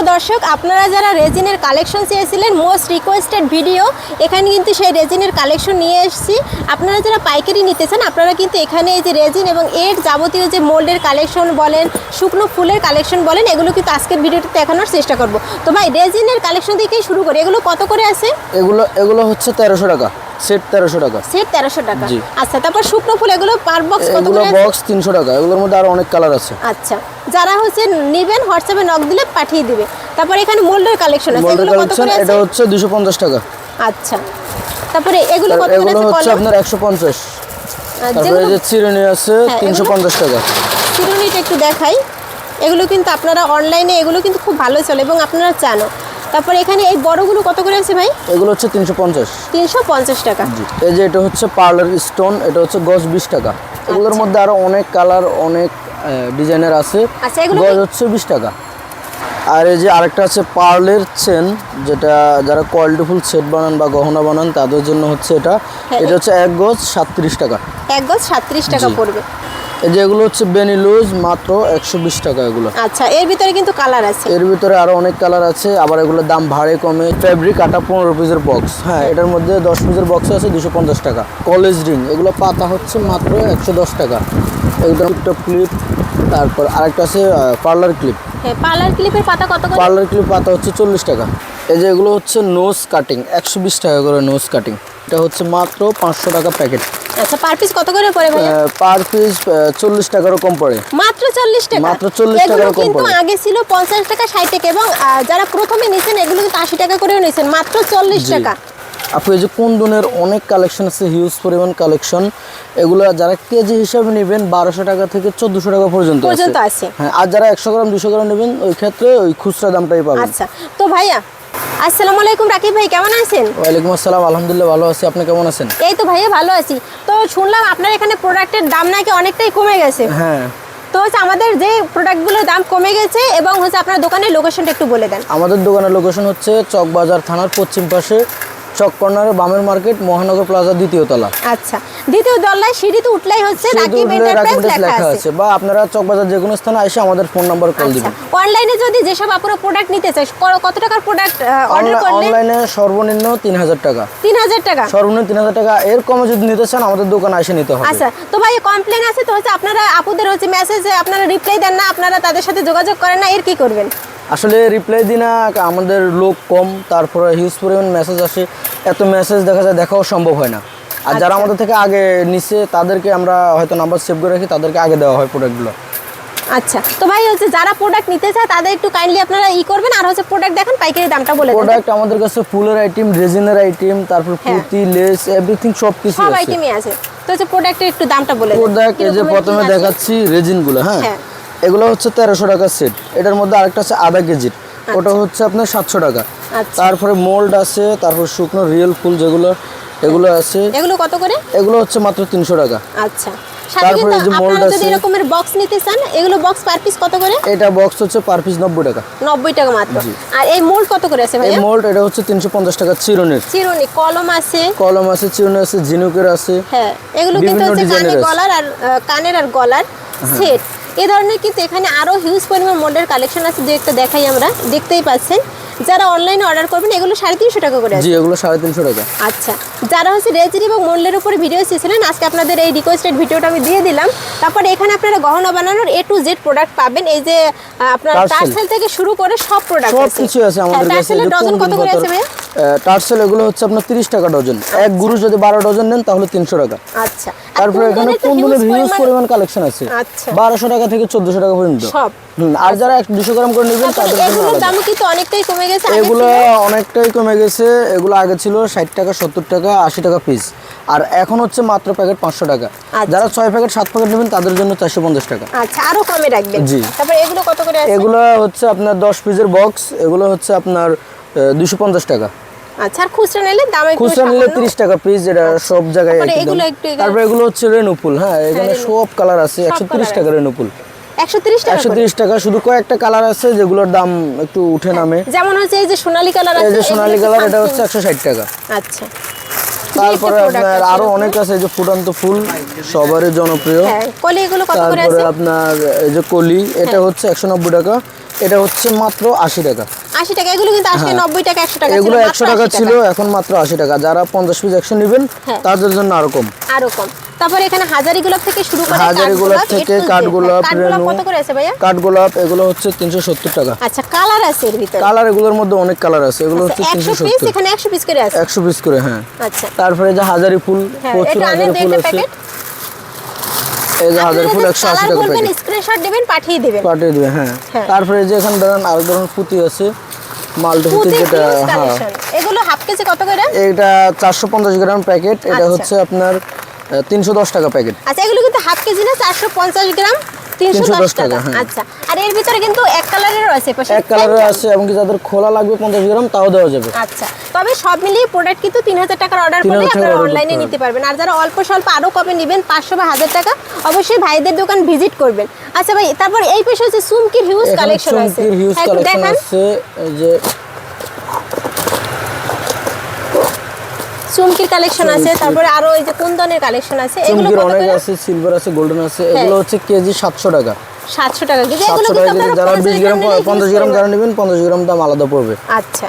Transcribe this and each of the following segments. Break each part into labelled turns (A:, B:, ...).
A: সুপ্রিয় দর্শক, আপনারা যারা রেজিনের কালেকশন চেয়েছিলেন মোস্ট রিকোয়েস্টেড ভিডিও এখানে কিন্তু সেই রেজিনের কালেকশন নিয়ে এসেছি। আপনারা যারা পাইকারি নিতে চান, আপনারা কিন্তু এখানে এই যে রেজিন এবং এর যাবতীয় যে মোল্ডের কালেকশন বলেন, শুকনো ফুলের কালেকশন বলেন, এগুলো কিন্তু আজকের ভিডিওতে দেখানোর চেষ্টা করব। তো ভাই, রেজিনের কালেকশন থেকেই শুরু করি। এগুলো কত করে আছে?
B: এগুলো এগুলো হচ্ছে তেরোশো টাকা। সেট তেরোশো টাকা।
A: সেট তেরোশো টাকা।
B: জি।
A: আচ্ছা তারপর শুকনো ফুল এগুলো পার বক্স কত করে? আছে?
B: বক্স তিনশো টাকা এগুলোর মধ্যে আরও অনেক কালার আছে।
A: আচ্ছা যারা হচ্ছে নেবেন হোয়াটসঅ্যাপে নক দিলে পাঠিয়ে দিবে। তারপর এখানে মোল্ডের কালেকশন আছে এগুলো কত করে আছে?
B: এটা হচ্ছে দুশো পঞ্চাশ টাকা।
A: আচ্ছা তারপরে এগুলো কত করে
B: এগুলো হচ্ছে আপনার একশো পঞ্চাশ।
A: আর
B: তারপরে যে চিরুনি আছে
A: হ্যাঁ,
B: তিনশো
A: এগুলো?
B: পঞ্চাশ টাকা।
A: চিরুনিটা একটু দেখাই। এগুলো কিন্তু আপনারা অনলাইনে এগুলো কিন্তু খুব ভালো চলে এবং আপনারা জানো তারপরে এখানে এই বড়গুলো কত করে আছে ভাই?
B: এগুলো হচ্ছে তিনশো পঞ্চাশ।
A: তিনশো পঞ্চাশ টাকা।
B: এই যে এটা হচ্ছে পার্লার স্টোন এটা হচ্ছে গজ বিশ টাকা। এগুলোর মধ্যে আরও অনেক কালার অনেক ডিজাইনের আছে।
A: আচ্ছা, এগুলো
B: গজ হচ্ছে বিশ টাকা। আর এই যে আরেকটা আছে পার্লের চেন যেটা যারা কোয়ালিটি ফুল সেট বানান বা গহনা বানান তাদের জন্য হচ্ছে এটা।
A: হ্যাঁ,
B: এটা হচ্ছে এক গজ সাতত্রিশ টাকা।
A: এক গজ সাত্রিশ টাকা পড়বে।
B: এই যে এগুলো হচ্ছে বেনি লুজ মাত্র একশো বিশ টাকা এগুলো।
A: আচ্ছা এর ভিতরে কিন্তু কালার আছে।
B: এর ভিতরে আরও অনেক কালার আছে আবার এগুলোর দাম ভাড়ে কমে। ফেব্রিক আটা পনেরো পিসের বক্স হ্যাঁ এটার মধ্যে দশ পিসের বক্স আছে দুশো পঞ্চাশ টাকা। কলেজ রিং এগুলো পাতা হচ্ছে মাত্র একশো দশ টাকা। একটা ক্লিপ তারপর আরেকটা আছে পার্লার ক্লিপ
A: পার্লার ক্লিপের পাতা কত
B: পার্লার ক্লিপ পাতা হচ্ছে চল্লিশ টাকা। এই যে এগুলো হচ্ছে নোজ কাটিং একশো বিশ টাকা করে নোজ কাটিং এটা হচ্ছে মাত্র পাঁচশো টাকা প্যাকেট
A: আচ্ছা পার পিস কত করে পড়ে ভাই
B: পার পিস চল্লিশ টাকারও কম পড়ে।
A: মাত্র চল্লিশ টাকা?
B: মাত্র 40
A: এগুলো
B: টাকার কম
A: কিন্তু আগে ছিল পঞ্চাশ টাকা ষাট টাকা এবং যারা প্রথমে নিছেন এগুলো কিন্তু আশি টাকা করেও নিছেন। মাত্র চল্লিশ
B: জি।
A: টাকা।
B: আপু এই যে কুন্দনের অনেক কালেকশন আছে হিউজ পরিমাণ কালেকশন এগুলো যারা কেজি হিসাবে নেবেন বারোশো টাকা থেকে চোদ্দোশো টাকা পর্যন্ত
A: পর্যন্ত
B: আছে
A: আছে।
B: হ্যাঁ আর যারা একশো গ্রাম দুশো গ্রাম নেবেন ওই ক্ষেত্রে ওই খুচরা দামটাই পাবেন।
A: আচ্ছা। তো ভাইয়া আসসালামু আলাইকুম রাকিব ভাই কেমন আছেন?
B: ওয়ালাইকুম আসসালাম আলহামদুলিল্লাহ ভালো আছি। আপনি কেমন আছেন?
A: এই তো ভাইয়া ভালো আছি। তো শুনলাম আপনার এখানে প্রোডাক্টের দাম নাকি অনেকটাই কমে গেছে।
B: হ্যাঁ।
A: তো হচ্ছে আমাদের যে প্রোডাক্টগুলোর দাম কমে গেছে এবং হচ্ছে আপনার দোকানের লোকেশনটা একটু বলে দেন।
B: আমাদের দোকানের লোকেশন হচ্ছে চকবাজার থানার পশ্চিম পাশে চক কর্নারে বামের মার্কেট মহানগর প্লাজা দ্বিতীয় তলা।
A: আচ্ছা দ্বিতীয় দল্লায় সিঁড়িতে উঠলেই হচ্ছে রাকিব এন্টারপ্রাইজ লেখা আছে।
B: বা আপনারা চকবাজার যে কোনো স্থানে এসে আমাদের ফোন নাম্বার কল
A: আচ্ছা
B: দিবেন।
A: অনলাইনে যদি যেসব আপনারা প্রোডাক্ট নিতে চাই কত টাকার প্রোডাক্ট অর্ডার করলে?
B: অনলাইনে সর্বনিম্ন তিন হাজার টাকা।
A: তিন হাজার টাকা?
B: সর্বনিম্ন তিন হাজার টাকা। এর কমে যদি নিতে চান আমাদের দোকানে এসে নিতে হবে।
A: আচ্ছা তো ভাই কমপ্লেন আছে তো হচ্ছে আপনারা আপুদের হচ্ছে মেসেজে আপনারা রিপ্লাই দেন না আপনারা তাদের সাথে যোগাযোগ করেন না এর কি করবেন?
B: আসলে রিপ্লাই দিই না আমাদের লোক কম তারপরে হিউজ পরিমাণ মেসেজ আসে। এত মেসেজ দেখা যায় দেখাও সম্ভব হয় না। আর যারা
A: আচ্ছা।
B: আমাদের থেকে আগে নিচ্ছে তাদেরকে আমরা হয়তো নাম্বার সেভ করে রাখি তাদেরকে আগে দেওয়া হয় প্রোডাক্টগুলো
A: আচ্ছা তো ভাই হচ্ছে যারা প্রোডাক্ট নিতে চায় তাদের একটু কাইন্ডলি আপনারা ই করবেন আর হচ্ছে প্রোডাক্ট দেখেন পাইকারি দামটা বলে দেন
B: প্রোডাক্ট আমাদের কাছে ফুলের আইটেম রেজিনের আইটেম তারপর
A: হ্যাঁ।
B: কুর্তি লেস এভরিথিং সব কিছু আছে।
A: সব আইটেমই আছে। তো হচ্ছে প্রোডাক্টের একটু দামটা বলে দেন
B: প্রোডাক্ট এই যে প্রথমে দেখাচ্ছি রেজিনগুলো হ্যাঁ।
A: হ্যাঁ।
B: এগুলো হচ্ছে তেরোশো টাকা সেট এটার মধ্যে আরেকটা আছে আধা কেজির ওটা হচ্ছে আপনার সাতশো টাকা।
A: আচ্ছা।
B: তারপরে মোল্ড আছে তারপর শুকনো রিয়েল ফুল যেগুলো এগুলো আছে।
A: এগুলো কত করে?
B: এগুলো হচ্ছে মাত্র তিনশো টাকা।
A: আচ্ছা।
B: তারপরে যে mold আছে।
A: এরকমের বক্স নিতে চান এগুলো বক্স পার পিস কত করে?
B: এটা বক্স হচ্ছে পার পিস নব্বই টাকা।
A: নব্বই টাকা মাত্র। আর এই মোল্ড কত করে আছে
B: এই মোল্ড এটা হচ্ছে তিনশো পঞ্চাশ টাকা চিরনের
A: চিরুনি কলম আছে।
B: কলম আছে চিরুনি আছে ঝিনুকের আছে।
A: হ্যাঁ এগুলো কিন্তু
B: বিভিন্ন
A: হচ্ছে কানে গলার আর কানের আর গলার সেট এ ধরনের কিন্তু এখানে আরও হিউজ পরিমাণ মোল্ডের কালেকশন আছে যে একটা দেখাই আমরা। দেখতেই পাচ্ছেন। যারা অনলাইনে অর্ডার করবেন এগুলো সাড়ে তিনশো টাকা করে। আছে
B: জি এগুলো সাড়ে তিনশো টাকা।
A: আচ্ছা। যারা হচ্ছে রেজির এবং মোল্ডের উপরে ভিডিও চেয়েছিলেন আজকে আপনাদের এই রিকোয়েস্টেড ভিডিওটা আমি দিয়ে দিলাম। তারপরে এখানে আপনারা গহনা বানানোর এ টু জেড প্রোডাক্ট পাবেন। এই যে আপনার টার্সেল থেকে শুরু করে সব প্রোডাক্ট
B: সব কিছু আছে আমাদের কাছে।
A: ডজন কত করে আছে ভাইয়া?
B: টার্সেল এগুলো হচ্ছে আপনার তিরিশ টাকা ডজন। এক গুরু যদি বারো ডজন নেন তাহলে তিনশো টাকা।
A: আচ্ছা।
B: তারপরে এখানে
A: কুন্দনের
B: হিউজ
A: পরিমাণ-
B: কালেকশন আছে?
A: আচ্ছা।
B: বারোশো টাকা থেকে চোদ্দশো টাকা পর্যন্ত।
A: সব।
B: আর যারা দুশো গ্রাম করে নেবেন তাদের।
A: দামও কিন্তু অনেকটাই কমে গেছে। আগে
B: এগুলো অনেকটাই কমে গেছে। এগুলো আগে ছিল ষাট টাকা সত্তর টাকা আশি টাকা পিস আর এখন হচ্ছে মাত্র প্যাকেট পাঁচশো টাকা।
A: আচ্ছা।
B: যারা ছয় প্যাকেট সাত প্যাকেট নেবেন তাদের জন্য চারশো পঞ্চাশ টাকা।
A: আচ্ছা আরও কমে রাখবেন।
B: জি।
A: তারপরে এগুলো কত করে আছে?
B: এগুলো হচ্ছে আপনার দশ পিসের বক্স এগুলো হচ্ছে আপনার দুশো পঞ্চাশ টাকা।
A: আচ্ছা আর খুচরা নিলে দাম
B: খুচরা নিলে
A: সামান্য-
B: তিরিশ টাকা পিস এটা সব জায়গায়
A: এগুলো একটু
B: তারপরে এগুলো হচ্ছে রেনুপুল হ্যাঁ এখানে সব কালার আছে
A: সব
B: একশো তিরিশ
A: colour
B: টাকা রেনুপুল
A: একশো তিরিশ টাকা
B: একশো
A: করে।
B: তিরিশ টাকা শুধু কয়েকটা কালার আছে যেগুলোর দাম একটু উঠে নামে।
A: যেমন হচ্ছে এই যে সোনালী কালার
B: এই যে সোনালী কালার এটা হচ্ছে একশো ষাট টাকা।
A: আচ্ছা।
B: তারপরে আপনার
A: আরও
B: অনেক আছে এই যে ফুটান্ত ফুল সবারই জনপ্রিয়।
A: হ্যাঁ কলি এগুলো কত করে
B: তারপরে আপনার এই যে কলি এটা
A: হ্যাঁ।
B: হচ্ছে একশো নব্বই টাকা এটা হচ্ছে মাত্র আশি টাকা।
A: আশি টাকা এগুলো কিন্তু আজকে
B: হ্যাঁ।
A: নব্বই টাকা একশো টাকা
B: এগুলো একশো টাকা ছিল এখন মাত্র আশি টাকা। যারা পঞ্চাশ পিস একশো নেবেন
A: হ্যাঁ।
B: তাদের জন্য আরও কম।
A: আরও কম। তারপরে এখানে হাজারি গোলাপ থেকে শুরু করে
B: হাজারি গোলাপ থেকে কাঠগোলাপ রেনু।
A: কত করে আছে ভাইয়া?
B: কাঠগোলাপ এগুলো হচ্ছে তিনশো সত্তর টাকা।
A: আচ্ছা কালার আছে এর ভিতরে?
B: কালার এগুলোর মধ্যে অনেক কালার আছে। এগুলো হচ্ছে
A: একশো
B: তিনশো
A: পিস এখানে একশো পিস করে আছে?
B: একশো পিস করে হ্যাঁ।
A: আচ্ছা।
B: তারপরে যে হাজারি ফুল
A: হ্যাঁ
B: প্রচুর হাজারি ফুল আছে। এই যে হাজারি ফুল একশো আশি টাকা
A: বলবেন
B: প্যাকেট
A: স্ক্রিনশট দিবেন পাঠিয়ে দিবেন।
B: পাঠিয়ে দেবে হ্যাঁ।
A: হ্যাঁ।
B: তারপরে যে এখানে দেখেন আরেক ধরনের পুঁতি আছে পুঁতি যেটা হ্যাঁ।
A: এগুলো হাফ কেজি কত করে?
B: এটা চারশো পঞ্চাশ গ্রাম প্যাকেট এটা
A: আচ্ছা।
B: হচ্ছে আপনার তিনশো দশ টাকা প্যাকেট।
A: আচ্ছা এগুলো কিন্তু হাফ কেজি না চারশো পঞ্চাশ গ্রাম তিনশো
B: 310
A: টাকা।
B: টাকা, হ্যাঁ।
A: আচ্ছা আর এর ভিতরে কিন্তু এক কালারেরও আছে পাশে
B: এক কালারের আছে এবং কি যাদের খোলা লাগবে পঞ্চাশ গ্রাম তাও দেওয়া যাবে।
A: আচ্ছা তবে সব মিলিয়ে প্রোডাক্ট কিন্তু তিন হাজার টাকার অর্ডার করলে আপনারা অনলাইনে নিতে পারবেন। আর যারা অল্প স্বল্প আরও কমে নেবেন পাঁচশো বা হাজার টাকা অবশ্যই ভাইদের দোকান ভিজিট করবেন। আচ্ছা ভাই তারপর এই পেশে হচ্ছে সুমকির হিউজ কালেকশন আছে।
B: চুমকির হিউজ কালেকশন আছে যে
A: চুমকির কালেকশন আছে তারপরে আরও এই যে কুন্দনের কালেকশন আছে এগুলো
B: অনেক আছে সিলভার আছে গোল্ডেন আছে
A: হ্যাঁ।
B: এগুলো হচ্ছে কেজি সাতশো টাকা।
A: সাতশো টাকা কেজি এগুলো কিন্তু আপনারা 50
B: বিশ গ্রাম
A: নিলে
B: পঞ্চাশ
A: use
B: গ্রাম যারা নেবেন পঞ্চাশ গ্রাম দাম আলাদা পড়বে।
A: আচ্ছা।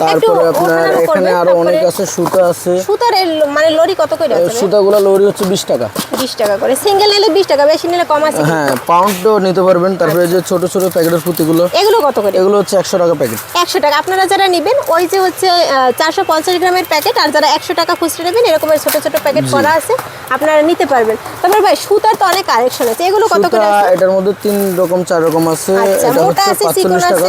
B: তারপরে আপনার এখানে আরও অনেক আছে সুতা আছে।
A: সুতার মানে লরি কত করে আছে
B: সুতাগুলো লরি হচ্ছে বিশ টাকা।
A: বিশ টাকা করে। সিঙ্গেল নিলে বিশ টাকা বেশি নিলে কম আছে
B: হ্যাঁ পাউন্ডও নিতে পারবেন। তারপরে যে ছোট ছোট প্যাকেটের পুঁতিগুলো
A: এগুলো কত করে?
B: এগুলো হচ্ছে একশো টাকা প্যাকেট
A: একশো টাকা। আপনারা যারা নেবেন ওই যে হচ্ছে চারশো পঞ্চাশ গ্রামের প্যাকেট আর যারা একশো টাকা খুচরো নেবেন এরকমের ছোট ছোট প্যাকেট করা আছে আপনারা নিতে পারবেন। তারপরে ভাই সুতার তো অনেক কালেকশন আছে। এগুলো কত করে আছে?
B: এটার মধ্যে তিন রকম চার রকম আছে।
A: আচ্ছা
B: এটা হচ্ছে
A: আছে চিকন
B: পাঁচচল্লিশ টাকা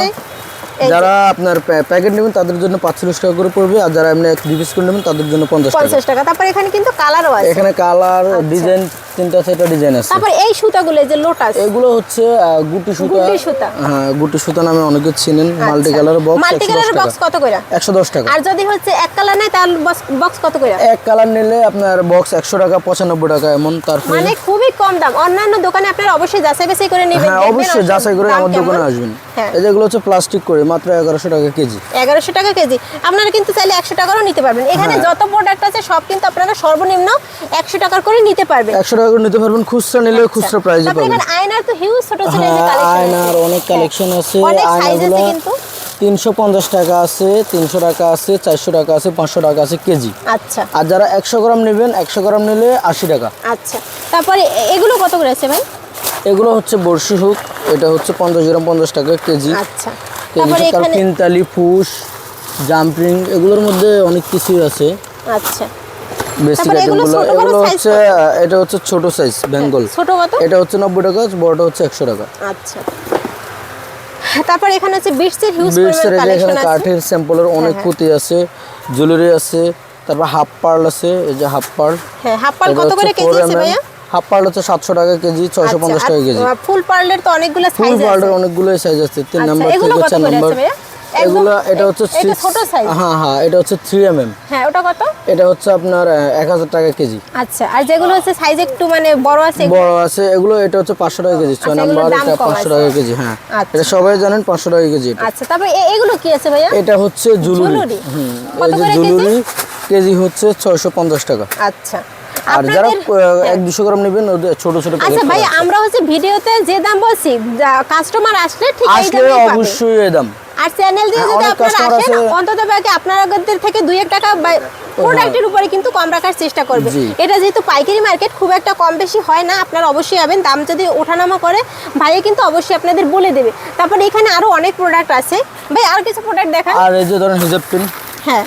B: যারা আপনার প্যাকেট নেবেন তাদের জন্য পাঁচচল্লিশ টাকা করে পড়বে আর যারা এমনি এক দুই পিস করে নেবেন তাদের জন্য পঞ্চাশ
A: পঞ্চাশ টাকা। তারপর এখানে কিন্তু কালারও আছে।
B: এখানে কালার ডিজাইন তিনটা ডিজাইন আছে।
A: তারপর এই সুতাগুলো যে লোটাস
B: এগুলো হচ্ছে গুটি সুতা।
A: গুটি সুতা। আচ্ছা।
B: হ্যাঁ গুটি সুতা নামে অনেকে চিনেন। মাল্টি কালার বক্স
A: মাল্টি কালারের বক্স কত করে?
B: একশো দশ টাকা।
A: আর যদি হচ্ছে এক কালার নেয় তাহলে বক্স কত করে?
B: এক কালার নিলে আপনার বক্স একশো টাকা পঁচানব্বই টাকা এমন তারপরে
A: মানে খুবই কম দাম। অন্যান্য দোকানে আপনারা অবশ্যই যাচাই বাছাই করে নেবেন
B: হ্যাঁ অবশ্যই যাচাই করে আমার দোকানে আসবেন।
A: হ্যাঁ।
B: এই যেগুলো হচ্ছে প্লাস্টিক করে। মাত্র এগারোশো টাকা কেজি।
A: এগারোশো টাকা কেজি। আপনারা কিন্তু চাইলে একশো টাকারও নিতে পারবেন। এখানে
B: হ্যাঁ।
A: যত প্রোডাক্ট আছে সব কিন্তু আপনারা সর্বনিম্ন একশো টাকার করে নিতে পারবেন।
B: একশো টাকা করে নিতে পারবেন খুচরা নিলে খুচরা প্রাইসে পাবেন।
A: আয়নার তো হিউজ ছোট
B: হ্যাঁ আয়নার অনেক কালেকশন আছে।
A: সাইজ আছে
B: আয়নাগুলো
A: কিন্তু।
B: তিনশো পঞ্চাশ টাকা আছে তিনশো টাকা আছে চারশো টাকা আছে পাঁচশো টাকা আছে কেজি।
A: আচ্ছা।
B: আর যারা একশো গ্রাম নেবেন একশো গ্রাম নিলে আশি টাকা।
A: আচ্ছা। তারপরে এগুলো কত করে আছে ভাই?
B: এগুলো হচ্ছে বর্ষি হুক এটা হচ্ছে পঞ্চাশ গ্রাম পঞ্চাশ টাকা কেজি।
A: আচ্ছা।
B: পিনতালি ফুস জাম্পিং এগুলোর মধ্যে অনেক কিছুই আছে।
A: আচ্ছা।
B: বেসিক আইটেমগুলো এগুলো হচ্ছে এটা হচ্ছে ছোট সাইজ বেঙ্গল।
A: ছোট কত?
B: এটা হচ্ছে নব্বই টাকা বড়টা হচ্ছে একশো টাকা।
A: আচ্ছা। তারপর এখানে হচ্ছে বিটসের হিউজ পরিমাণ কালেকশন আছে।
B: কাঠের স্যাম্পলের অনেক
A: হ্যাঁ।
B: আছে জুয়েলারি আছে তারপর হাফ পার্ল আছে এই যে হাফ পার্ল
A: হ্যাঁ হাফ পাল কত করে কেজি আছে ভাইয়া?
B: হাফ পার্ল হচ্ছে সাতশো টাকা কেজি ছয়শো পঞ্চাশ টাকা কেজি।
A: ফুল পার্লের তো অনেকগুলো
B: ফুল
A: সাইজ আছে।
B: পার্লের অনেকগুলো সাইজ আছে তিন
A: আচ্ছা,
B: নাম্বার
A: এগুলো
B: থেকে
A: কত
B: চার
A: করে
B: নাম্বার এগুলো এটা হচ্ছে
A: এটা ছোট size?
B: হ্যাঁ হ্যাঁ এটা হচ্ছে থ্রি এম এম
A: হ্যাঁ ওটা কত?
B: এটা হচ্ছে আপনার এক হাজার টাকা কেজি।
A: আচ্ছা আর যেগুলো হচ্ছে সাইজ একটু মানে বড় আছে
B: বড় আছে এগুলো এটা হচ্ছে পাঁচশো টাকা কেজি। ছয়
A: আচ্ছা,
B: নাম্বার এটা পাঁচশো। টাকা কেজি হ্যাঁ।
A: আচ্ছা।
B: এটা সবাই জানেন পাঁচশো টাকা কেজি এটা।
A: আচ্ছা তারপরে এগুলো কি আছে ভাইয়া?
B: এটা হচ্ছে জুলুরি? হুম এই যে? জুলুরি কেজি হচ্ছে ছয়শো পঞ্চাশ টাকা।
A: আচ্ছা।
B: আর যারা এক দুশো গ্রাম নেবেন ছোট ছোট
A: আচ্ছা ভাই আমরা হচ্ছে ভিডিওতে যে দাম বলছি কাস্টমার আসলে ঠিক
B: আসলে অবশ্যই এই দাম।
A: আর চ্যানেল দিয়ে
B: হ্যাঁ,
A: যদি আপনারা আসেন অন্তত পক্ষে আপনাদের থেকে দুই এক টাকা প্রোডাক্টের উপরে কিন্তু কম রাখার চেষ্টা করবে। এটা যেহেতু পাইকারি মার্কেট খুব একটা কম বেশি হয় না আপনারা অবশ্যই যাবেন দাম যদি ওঠানামা করে ভাইয়া কিন্তু অবশ্যই আপনাদের বলে দেবে। তারপরে এখানে আরও অনেক প্রোডাক্ট আছে। ভাই আর কিছু প্রোডাক্ট দেখান।
B: আর এই যে ধরেন হিজাব পেন
A: হ্যাঁ।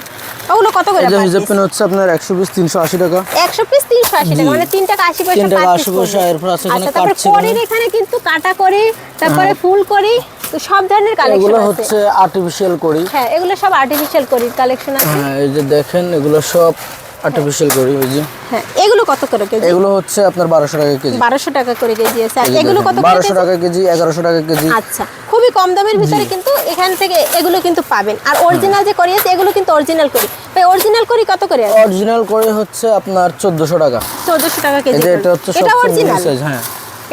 A: ওগুলো কত করে
B: এটা হিজাব পেন হচ্ছে আপনার একশো পিস তিনশো আশি টাকা।
A: একশো পিস তিনশো আশি টাকা মানে তিন টাকা আশি পয়সা
B: 3 টাকা 80 পয়সা। এরপর আছে এখানে
A: আচ্ছা তারপরে
B: কাটছে
A: করির এখানে। কিন্তু কাটা করে তারপরে ফুল করি তো সব ধরনের কালেকশন
B: এগুলো হচ্ছে আর্টিফিশিয়াল করি।
A: হ্যাঁ এগুলো সব আর্টিফিশিয়াল করির কালেকশন আছে।
B: হ্যাঁ এই যে দেখেন এগুলো সব আর্টিফিশিয়াল করি ওই যে।
A: হ্যাঁ এগুলো কত করে কেজি?
B: এগুলো হচ্ছে আপনার বারোশো টাকা কেজি।
A: বারোশো টাকা করে কেজি আছে। আর এগুলো কত করে
B: বারোশো
A: কেজি?
B: টাকা কেজি এগারোশো টাকা কেজি।
A: আচ্ছা খুবই কম দামের ভিতরে কিন্তু এখান থেকে এগুলো কিন্তু পাবেন। আর অরিজিনাল যে করি আছে এগুলো কিন্তু অরিজিনাল করি ভাই অরিজিনাল করি কত করে আছে?
B: অরিজিনাল করে হচ্ছে আপনার চোদ্দোশো টাকা।
A: চোদ্দশো টাকা
B: এই
A: কেজি
B: এটা হচ্ছে
A: এটা অরিজিনাল
B: হ্যাঁ।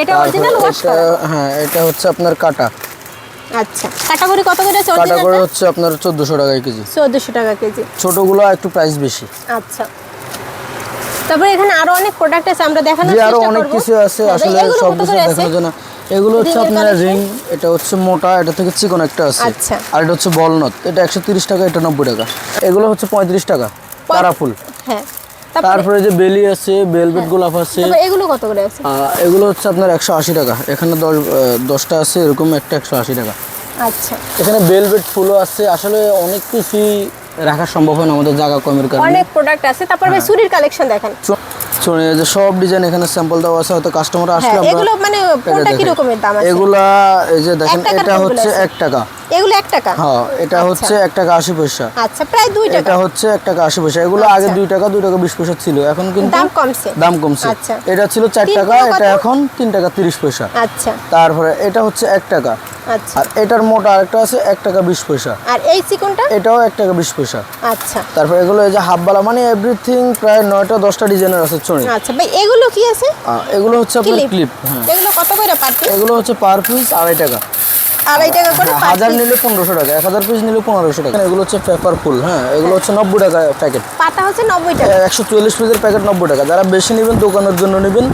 A: এটা অরিজিনাল ওয়াশ করা?
B: হ্যাঁ এটা হচ্ছে আপনার কাটা।
A: আচ্ছা কাটাগরি কত করে আছে
B: কাটা করে হচ্ছে আপনার চোদ্দোশো টাকায় কেজি।
A: চোদ্দশো টাকা কেজি।
B: ছোটগুলো একটু প্রাইস বেশি।
A: আচ্ছা। তারপরে এখানে আরও অনেক প্রোডাক্ট আছে আমরা দেখানোর
B: যে
A: আরও
B: অনেক কিছু আছে।
A: হ্যাঁ,
B: আসলে সব কিছু? দেখানোর জন্য। এগুলো হচ্ছে আপনার রিং এটা হচ্ছে মোটা এটা থেকে চিকন একটা আছে।
A: আচ্ছা।
B: আর এটা হচ্ছে বলনত এটা একশো টাকা এটা নব্বই টাকা। এগুলো হচ্ছে পঁয়ত্রিশ টাকা তারাফুল
A: হ্যাঁ। তারপরে
B: যে বেলি আছে বেলভেট গোলাপ আছে।
A: এগুলো কত করে আছে?
B: এগুলো হচ্ছে আপনার একশো আশি টাকা। এখানে দশ দশটা আছে এরকম একটা একশো আশি টাকা।
A: আচ্ছা।
B: এখানে বেলভেট ফুলও আছে। আসলে অনেক কিছুই রাখা সম্ভব হয় না আমাদের জায়গা কমের কারণে।
A: অনেক প্রোডাক্ট আছে। তারপর
B: হ্যাঁ।
A: ভাই চুরির কালেকশন দেখেন।
B: চুরি যে সব ডিজাইন এখানে স্যাম্পল দেওয়া আছে হয়তো কাস্টমার আসলে
A: হ্যাঁ
B: আমরা
A: এগুলো মানে কোনটা কি রকমের দাম আছে?
B: এগুলা এই যে দেখেন এটা হচ্ছে 1 টাকা।
A: এগুলো এক টাকা?
B: হ্যাঁ এটা
A: আচ্ছা।
B: হচ্ছে এক টাকা আশি পয়সা।
A: আচ্ছা প্রায় দুই টাকা।
B: এটা হচ্ছে এক টাকা আশি পয়সা। এগুলো আগে
A: আচ্ছা।
B: দুই টাকা দুই টাকা বিশ পয়সা ছিল। এখন কিন্তু
A: দাম কমছে।
B: দাম কমছে।
A: আচ্ছা।
B: এটা ছিল চার টাকা
A: টাকা
B: এটা এখন তিন টাকা তিরিশ পয়সা।
A: আচ্ছা।
B: তারপরে এটা হচ্ছে এক টাকা।
A: আচ্ছা।
B: আর এটার মোটা আরেকটা আছে এক টাকা বিশ পয়সা।
A: আর এই চিকনটা?
B: এটাও এক টাকা বিশ পয়সা।
A: আচ্ছা।
B: তারপরে এগুলো এই যে হাফবালা মানে এভরিথিং প্রায় নয়টা দশটা ডিজাইনের আছে চড়ি
A: আচ্ছা ভাই এগুলো কি আছে?
B: এগুলো হচ্ছে আপনার
A: ক্লিপ
B: হ্যাঁ।
A: এগুলো কত করে পার পিস
B: এগুলো হচ্ছে পার পিস আড়াই টাকা।
A: আড়াই টাকা করে
B: হ্যাঁ, হাজার নিলে পনেরোশো টাকা এক হাজার পিস নিলে পনেরোশো টাকা। এগুলো হচ্ছে পেপার ফুল হ্যাঁ এগুলো হচ্ছে নব্বই টাকা প্যাকেট
A: পাতা হচ্ছে নব্বই টাকা।
B: একশো চুয়াল্লিশ পিসের প্যাকেট নব্বই টাকা। যারা বেশি নেবেন দোকানের জন্য নেবেন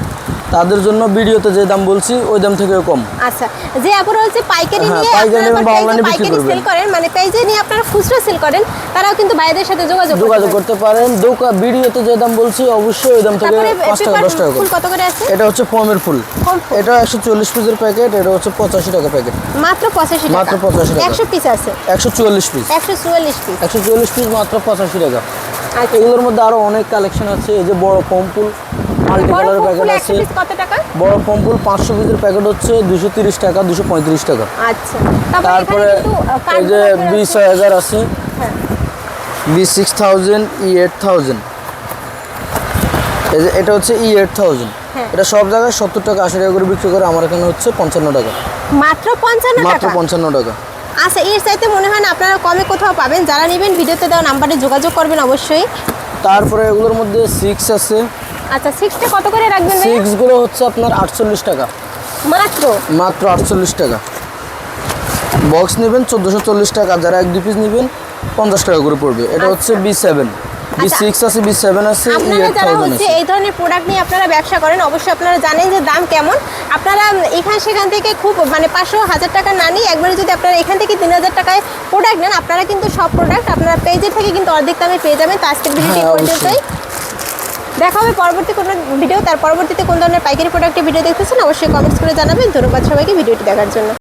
B: তাদের জন্য ভিডিওতে যে দাম বলছি ওই দাম থেকে কম।
A: আচ্ছা যে আপনারা হচ্ছে পাইকারি
B: হ্যাঁ,
A: নিয়ে
B: পাইকারি নিয়ে
A: পেজে
B: বিক্রি
A: করেন মানে পেজে নিয়ে আপনারা খুচরা সেল করেন তারাও কিন্তু ভাইদের সাথে যোগাযোগ
B: যোগাযোগ। করতে পারেন। দোকান ভিডিওতে যে দাম বলছি অবশ্যই ওই দাম থেকে পাঁচ টাকা
A: পেপার
B: দশ টাকা
A: ফুল কত করে আছে?
B: এটা হচ্ছে ফর্মের ফুল। এটা একশো চল্লিশ পিসের প্যাকেট এটা হচ্ছে পঁচাশি টাকা প্যাকেট।
A: মাত্র পঁচাশি টাকা।
B: মাত্র 85 টাকা।
A: একশো পিস আছে।
B: একশো চুয়াল্লিশ পিস।
A: একশো চুয়াল্লিশ পিস।
B: একশো চুয়াল্লিশ পিস মাত্র পঁচাশি টাকা।
A: আচ্ছা।
B: এগুলোর মধ্যে আরও অনেক কালেকশন আছে। এই যে বড় পম্পুল মাল্টি
A: বড়
B: কালারের প্যাকেট আছে।
A: পিস কত টাকা?
B: বড় পম্পুল পাঁচশো পিসের প্যাকেট হচ্ছে দুশো তিরিশ টাকা দুশো পঁয়ত্রিশ টাকা।
A: আচ্ছা।
B: তারপরে এই যে বি ছয় হাজার আছে।
A: হ্যাঁ।
B: B six thousand E eight thousand এটা হচ্ছে ই এইট থাউজেন্ড। এটা সব জায়গায় সত্তর টাকা আশি টাকা করে বিক্রি করে আমার এখানে হচ্ছে পঞ্চান্ন টাকা।
A: মাত্র পঞ্চান্ন
B: মাত্র পঞ্চান্ন টাকা।
A: আচ্ছা এর চাইতে মনে হয় না আপনারা কমে কোথাও পাবেন। যারা নেবেন ভিডিওতে দেওয়া নাম্বারে যোগাযোগ করবেন অবশ্যই।
B: তারপরে এগুলোর মধ্যে সিক্স আছে।
A: আচ্ছা সিক্সটা কত করে রাখবেন?
B: সিক্সগুলো হচ্ছে আপনার আটচল্লিশ টাকা।
A: মাত্র?
B: মাত্র আটচল্লিশ টাকা। বক্স নেবেন চোদ্দোশো চল্লিশ টাকা। যারা এক দু পিস নেবেন পঞ্চাশ টাকা করে পড়বে। এটা হচ্ছে বি সেভেন বি
A: আচ্ছা।
B: সিক্স আছে বি সেভেন আছে
A: আপনারা যারা হচ্ছে এই ধরনের প্রোডাক্ট নিয়ে আপনারা ব্যবসা করেন অবশ্যই আপনারা জানেন যে দাম কেমন। আপনারা এখান সেখান থেকে খুব মানে পাঁচশো হাজার টাকা না নিয়ে একবারে যদি আপনারা এখান থেকে তিন হাজার টাকায় প্রোডাক্ট নেন আপনারা কিন্তু সব প্রোডাক্ট আপনারা পেজের থেকে কিন্তু অর্ধেক দামে পেয়ে যাবেন তো আজকের ভিডিওটি
B: হ্যাঁ,
A: পর্যন্তই দেখা হবে পরবর্তী কোনো ভিডিও তার পরবর্তীতে কোন ধরনের পাইকারি প্রোডাক্টের ভিডিও দেখতেছেন অবশ্যই কমেন্টস করে জানাবেন। ধন্যবাদ সবাইকে ভিডিওটি দেখার জন্য।